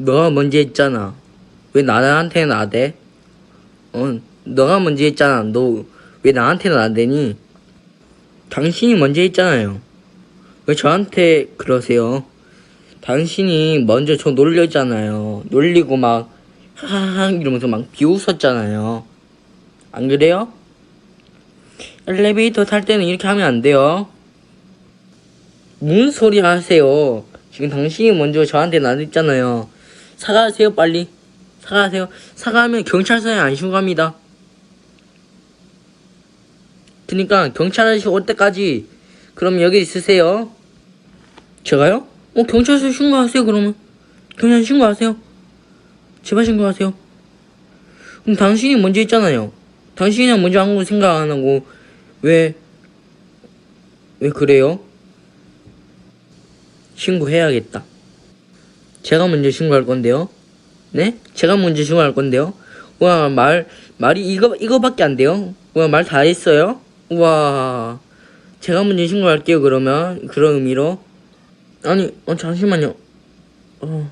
너가 먼저 했잖아. 왜 나한테는 나대? 어, 너가 먼저 했잖아. 너 왜 나한테는 안 되니? 당신이 먼저 했잖아요. 왜 저한테 그러세요? 당신이 먼저 저 놀렸잖아요. 놀리고 막 하하하 이러면서 막 비웃었잖아요. 안 그래요? 엘리베이터 탈 때는 이렇게 하면 안 돼요. 무슨 소리 하세요? 지금 당신이 먼저 저한테 나댔잖아요. 사과하세요, 빨리. 사과하세요. 사과하면 경찰서에 안 신고합니다. 그니까 경찰 아저씨 올 때까지 그럼 여기 있으세요. 제가요? 어 경찰서 신고하세요 그러면. 경찰 신고하세요. 제발 신고하세요. 그럼 당신이 먼저 했잖아요. 당신이 먼저 한거 생각 안 하고 왜 왜 그래요? 신고해야겠다. 제가 먼저 신고할 건데요. 네? 제가 먼저 신고할 건데요. 와, 말, 말이 이거, 이거밖에 안 돼요? 와, 말 다 했어요? 와, 제가 먼저 신고할게요, 그러면. 그런 의미로. 아니, 어, 잠시만요. 어,